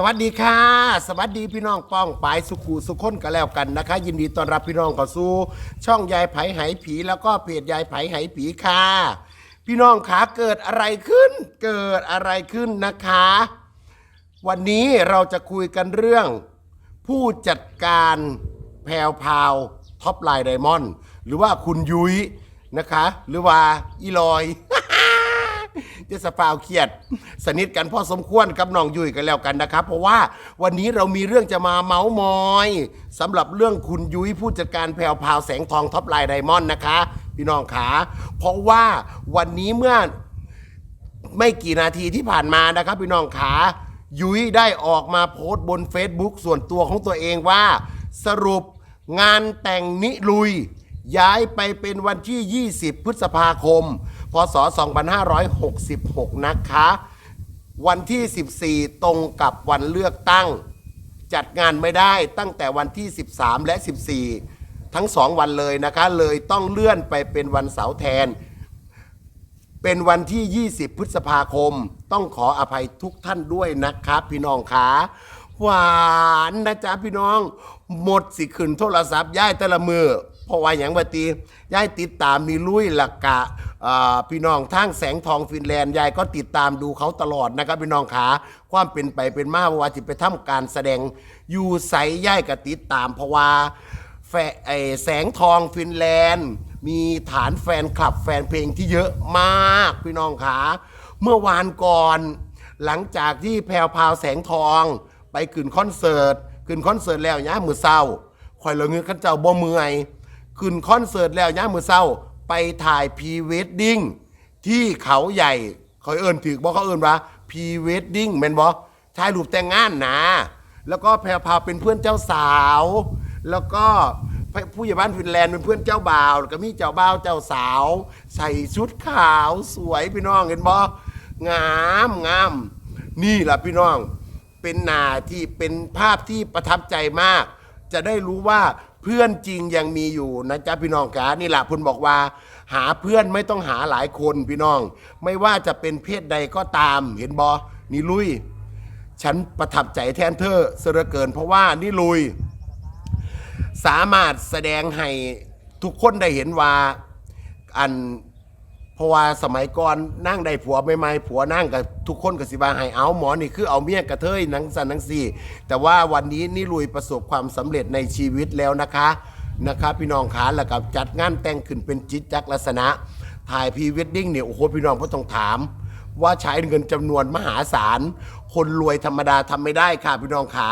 สวัสดีค่ะ สวัสดีพี่น้องป้องปายสุขูสุขคนกันแล้วกันนะคะ ยินดีต้อนรับพี่น้องเข้าสู่ช่องยายไผไหผี แล้วก็เพจยายไผไหผีค่ะ พี่น้องขาเกิดอะไรขึ้น เกิดอะไรขึ้นนะคะ วันนี้เราจะคุยกันเรื่อง ผู้จัดการแพรวพาวท็อปไลน์ไดมอนด์หรือว่าคุณยุ้ยนะคะ หรือว่าอีลอย เจสฟาวเครียด สนิทกันพอสมควรกับน้องยุ้ยกันแล้วกันนะครับ เพราะว่าวันนี้เรามีเรื่องจะมาเมาส์มอยสำหรับเรื่องคุณยุ้ยผู้จัดการแพรวพราวแสงทองท็อปไลน์ไดมอนด์นะคะ พี่น้องขาเพราะว่าวันนี้เมื่อไม่กี่นาทีที่ผ่านมานะครับ พี่น้องขายุ้ยได้ออกมาโพสต์บน Facebook ส่วนตัวของตัวเองว่า สรุปงานแต่งนิลุย ย้ายไปเป็นวันที่ 20 พฤษภาคม พศ 2566 นะคะ วันที่ 14 ตรงกับวันเลือกตั้ง จัดงานไม่ได้ตั้งแต่วันที่ 13 และ 14 ทั้ง 2 วันเลยนะคะ เลยต้องเลื่อนไปเป็นวันเสาร์แทน เป็นวันที่ 20 พฤษภาคม ต้องขออภัยทุกท่านด้วยนะครับพี่น้องขาหวานนะจ๊ะพี่น้อง หมดสิขึ้นโทรศัพท์ย้ายแต่ละมือ เพราะว่าอย่างบัตียายติดตามมีลุยหลักกะอ่าพี่น้องทางแสงทองฟินแลนด์ยายก็ติดตามดูเขาตลอดนะครับพี่น้องขาความเป็นไปเป็นมาว่าจะไปทำการแสดงอยู่ใสยายก็ติดตาม เพราะว่าแฟไอแสงทองฟินแลนด์ มีฐานแฟนคลับแฟนเพลงที่เยอะมากพี่น้องขาเมื่อวานก่อน หลังจากที่แพรวพราวแสงทองไปขึ้นคอนเสิร์ตขึ้นคอนเสิร์ตแล้วย่ามือเศร้าคอยเหลงเงินขันเจ้าบ่เมื่อย ขึ้นคอนเสิร์ตแล้วย่ามือเศร้าไปถ่ายพรีเวดดิ้งที่เขาใหญ่เขาเอิ้นถือบอกเขาเอิ้นว่าพรีเวดดิ้งแมนบ่ถ่ายรูปแต่งงานนะ แล้วก็แพรวพาเป็นเพื่อนเจ้าสาว แล้วก็ผู้ใหญ่บ้านฟินแลนด์เป็นเพื่อนเจ้าบ่าวแล้วก็มีเจ้าบ่าวเจ้าสาว ใส่ชุดขาวสวยพี่น้องเห็นบ่งามงามนี่แหละพี่น้อง เป็นนาที่เป็นภาพที่ประทับใจมาก จะได้รู้ว่า พื่อนจริงยังมีอยู่นะจ๊ะพี่น้องกานี่แหละคุณบอกว่า หาเพื่อนไม่ต้องหาหลายคนพี่น้อง ไม่ว่าจะเป็นเพศใดก็ตามเห็นบอนี่ลุย ฉันประทับใจแทนเธอเสือเกิน เพราะว่านี่ลุย สามารถแสดงให้ทุกคนได้เห็นว่าอัน เพราะว่าสมัยก่อนนั่งได้ผัวใหม่ๆผัวนั่งกับทุกคนกับสิบาให้เอาหมอนี่คือเอาเมียกระเทยหนังสันหนังสี่ แต่ว่าวันนี้นี่ลุยประสบความสำเร็จในชีวิตแล้วนะคะนะคะพี่น้องขาแล้วกับจัดงานแต่งขึ้นเป็นจิตจักรลักษณะ ถ่ายพรีเวดดิ้งเนี่ยโอ้โหพี่น้องก็ต้องถาม ว่าใช้เงินจำนวนมหาศาล คนรวยธรรมดาทำไม่ได้ค่ะพี่น้องขา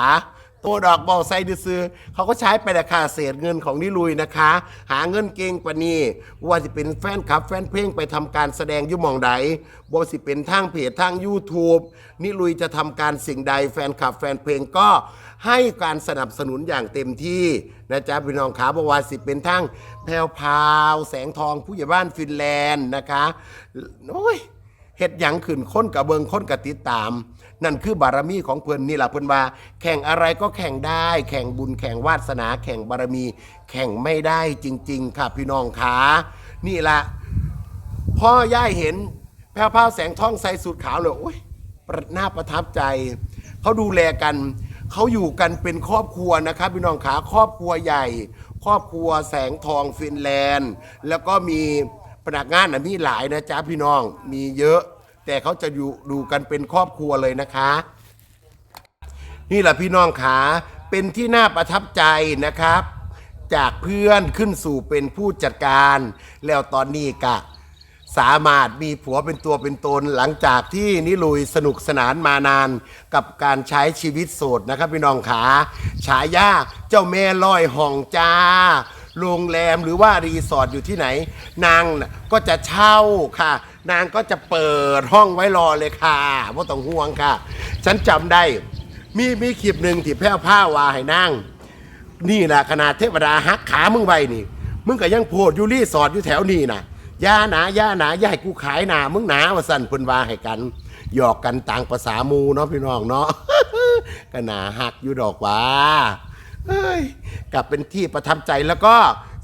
ตัวดอกบอลไซดือซื้อเขาก็ใช้ไปราคาเศษเงินของนิลุยนะคะ หาเงินเก่งกว่านี้ว่าจะเป็นแฟนคลับ แฟนเพลงไปทำการแสดงยุ่มองใดบ่สิเป็นทางเพจทาง YouTube นิลุยจะทำการสิ่งใดแฟนคลับแฟนเพลงก็ให้การสนับสนุนอย่างเต็มที่นะจ๊ะพี่น้องขาบว่าสิเป็นทางแพรวพาวแสงทองผู้ใหญ่บ้านฟินแลนด์นะคะโอ้ยเฮ็ดหยังขึ้นค้นกับเบิงค้นกับติดตาม นั่นคือบารมีของเพิ่นนี่แหละเพิ่นว่า แข่งอะไรก็แข่งได้ แข่งบุญแข่งวาสนา แข่งบารมี แข่งไม่ได้จริง ๆ ค่ะพี่น้องขานี่ละพ่อย่ายเห็นแพรวพาแสงทองใสสูทขาวเลยโอ้ยประน่าประทับใจ เขาดูแลกันเขาอยู่กันเป็นครอบครัวนะครับพี่น้องขาครอบครัวใหญ่ ครอบครัวแสงทองฟินแลนด์ แล้วก็มีพนักงานนะมีหลายนะจ๊ะพี่น้องมีเยอะ แต่เขาจะอยู่ดูกันเป็นครอบครัวเลยนะคะ นี่แหละพี่น้องขาเป็นที่น่าประทับใจนะครับ จากเพื่อนขึ้นสู่เป็นผู้จัดการ แล้วตอนนี้กะสามารถมีผัวเป็นตัวเป็นตนหลังจากที่นิลุยสนุกสนานมานานกับการใช้ชีวิตโสดนะครับพี่น้องขาฉายาเจ้าแม่ลอยห่องจ้า โรงแรมหรือว่ารีสอร์ทอยู่ที่ไหน นางก็จะเช่าค่ะ นางก็จะเปิดห้องไว้รอเลยค่ะว่าต้องห่วงค่ะ ฉันจำได้ มีมีคลิปหนึ่งที่แพ้วผ้าวาให้นั่ง นี่นะขนาดเทวดาหักขามึงไปนี่ มึงก็ยังโพดอยู่รีสอร์ทอยู่แถวนี้นะย่าหนาย่าหนาย่าให้กูขายหนามึงหนาว่าสั่นเพิ่นวาให้กันหยอกกันต่างภาษาหมูเนาะพี่น้องเนาะก็หนาหักอยู่ดอกว่าเฮ้ยกลับเป็นที่ประทับใจแล้วก็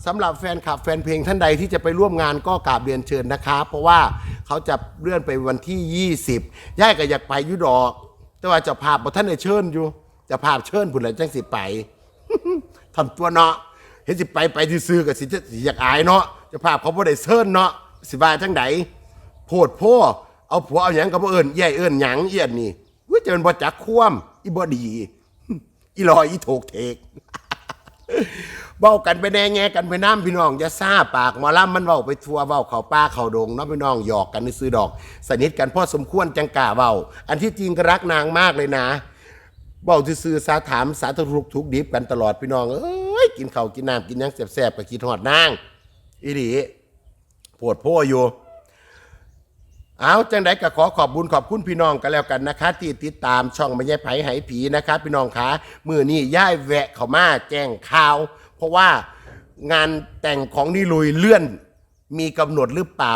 สำหรับแฟนคลับแฟนเพลงท่านใดที่จะไปร่วมงานก็กราบเรียนเชิญนะคะเพราะว่าเขาจะเลื่อนไปวันที่ 20ย่ายก็อยากไปอยุดอก แต่ว่าเจ้าภาพบท่านได้เชิญอยู่เจ้าภาพเชิญพุ่นแหละจังสิไป ทำตัวเนาะเห็นสิไปไปซื่อๆก็สิสิอยากอายเนาะเจ้าภาพเขาบ่ได้เชิญเนาะสิว่าจังไดโพดโพเอาผัวเอาหยังก็บ่เอิ้นใหญ่เอิ้นหยังเอียนนี่ว่าจะเป็นบ่จักควมอีบ่ดี อีลอยอีโถกเทก เว้ากันไปแน่แง่กันไปน้ำพี่น้องอย่าซ่าปากหมอล่ำมันเว้าไปทัวเว้าเขาป้าเขาดงเนาะพี่น้องหยอกกันในซื้อดอก สนิทกันพ่อสมควรจังกะเว้า อันที่จริงก็รักนางมากเลยนะเว้าซื่อสาถามสาธุกทุกดิบกันตลอดพี่น้องเอ้ยกินข้าวกินน้ำกินยังแซ่บๆก็คิดฮอดนางอีหลีปวดโพออยู่เอาจังไดก็ขอขอบบุญขอบคุณพี่น้องกันแล้วกันนะคะ ที่ติดตามช่องไม่ใช่ไผไหผีนะคะ พี่น้องคะมือนี้ย่ายแวะเขามาแจ้งข่าว ราะว่างานแต่งของนิลุยเลื่อนมีกำหนดหรือเปล่า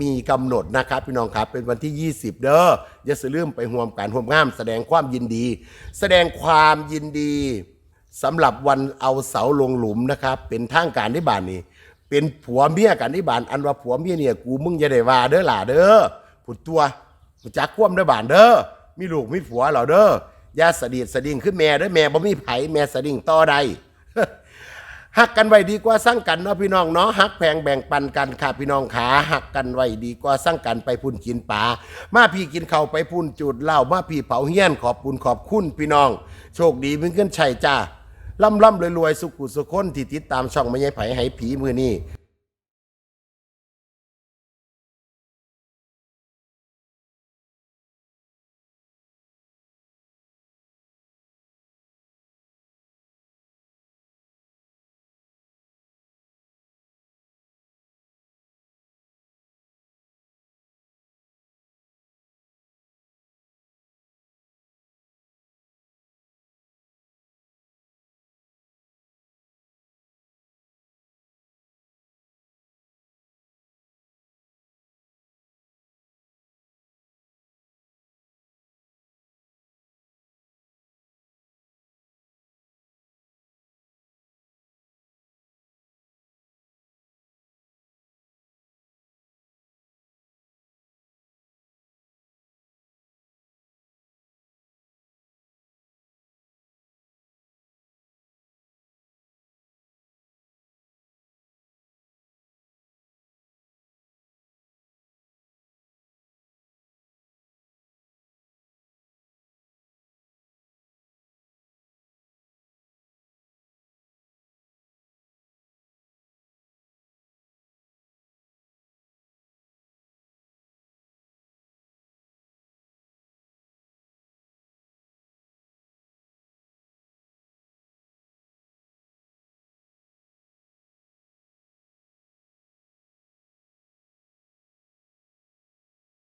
มีกำหนดนะครับพี่น้องครับ เป็นวันที่ 20 เด้ออย่าสลืมไปห่วมการห่วมง่าม แสดงความยินดี แสดงความยินดีสำหรับวันเอาเสาลงหลุมนะครับ เป็นทางการที่บ้านนี้ เป็นผัวเมียกันที่บ้านอันว่าผัวเมียเนี่ยกูมึงอย่าได้ว่าเด้อหล่าเด้อผุดตัวกูจักคว่ำด้บ้านเด้อ มีลูกมีผัวเหรอเด้ออย่าสะดีดสะดิ่งขึ้นแม่เด้อแม่บ่มีไผแม่สะดิ่งต่อใด หักกันไว้ดีกว่าสร้างกันเนาะพี่น้องเนาะหักแพงแบ่งปันกันค่ะพี่น้องขาหักกันไว้ดีกว่าสร้างกันไปพุ่นกินปลามาพี่กินเข้าไปพุ่นจุดเหล้ามาพี่เผาเฮี้ยนขอบปุณขอบคุณพี่น้อง โชคดีเพิ่งขึ้นชัยจ้าล่ำล่ำรวยรวยสุขุสุขคนที่ติดตามช่องไม่ใช่ไผไหผีมือนี่